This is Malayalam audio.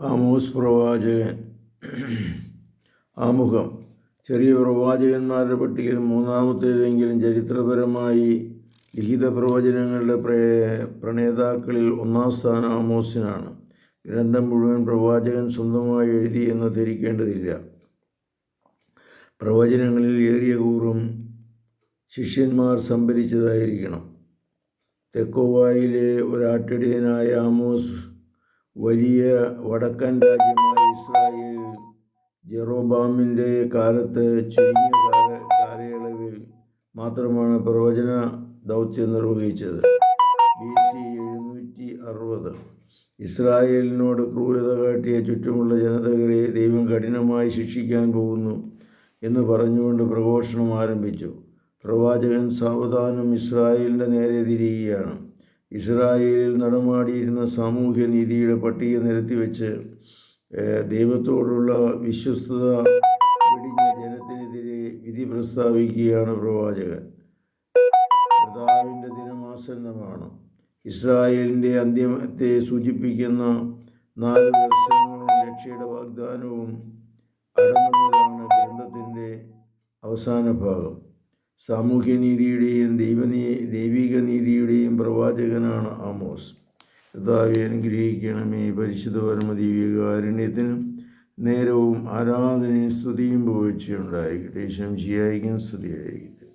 ആമോസ് പ്രവാചകൻ. ആമുഖം. ചെറിയ പ്രവാചകന്മാരുടെ പട്ടികയിൽ മൂന്നാമത്തേതെങ്കിലും ചരിത്രപരമായി ലിഖിത പ്രവചനങ്ങളുടെ പ്രേ പ്രണേതാക്കളിൽ ഒന്നാം സ്ഥാനം ആമോസിനാണ്. ഗ്രന്ഥം മുഴുവൻ പ്രവാചകൻ സ്വന്തമായി എഴുതി എന്ന് ധരിക്കേണ്ടതില്ല. പ്രവചനങ്ങളിൽ ഏറിയ കൂറും ശിഷ്യന്മാർ സംഭരിച്ചതായിരിക്കണം. തെക്കോവായിലെ ഒരാട്ടിടയനായ ആമോസ് വലിയ വടക്കൻ രാജ്യമായ ഇസ്രായേൽ ജെറോബാമിന്റെ കാലത്ത് ചുരുങ്ങിയ കാല കാലയളവിൽ മാത്രമാണ് പ്രവചന ദൗത്യം നിർവഹിച്ചത്. ബി സി എഴുന്നൂറ്റി അറുപത് ഇസ്രായേലിനോട് ക്രൂരത കാട്ടിയ ചുറ്റുമുള്ള ജനതകളെ ദൈവം കഠിനമായി ശിക്ഷിക്കാൻ പോകുന്നു എന്ന് പറഞ്ഞുകൊണ്ട് പ്രഘോഷണം ആരംഭിച്ചു. പ്രവാചകൻ സാവധാനം ഇസ്രായേലിന്റെ നേരെ തിരിയുകയാണ്. ഇസ്രായേലിൽ നടമാടിയിരുന്ന സാമൂഹ്യ നീതിയുടെ പട്ടിക നിരത്തിവെച്ച് ദൈവത്തോടുള്ള വിശ്വസ്തത വെടിഞ്ഞ ജനത്തിനെതിരെ വിധി പ്രസ്താവിക്കുകയാണ് പ്രവാചകൻ. കർത്താവിന്റെ ദിനമാസന്നമാണ്. ഇസ്രായേലിന്റെ അന്ത്യത്തെ സൂചിപ്പിക്കുന്ന നാല് ദർശനങ്ങളും രക്ഷയുടെ വാഗ്ദാനവും അടങ്ങുന്നതാണ് ഗ്രന്ഥത്തിന്റെ അവസാന ഭാഗം. സാമൂഹ്യനീതിയുടെയും ദൈവനീ ദൈവിക നീതിയുടെയും പ്രവാചകനാണ് ആമോസ്. കർത്താവെ അനുഗ്രഹിക്കണമേ പരിശുദ്ധ പരമദീവികാരുണ്യത്തിനും നേരവും ആരാധനയും സ്തുതിയും പോവുകയുണ്ടായിരിക്കട്ടെ ശംശിയായിരിക്കും സ്തുതിയായിരിക്കും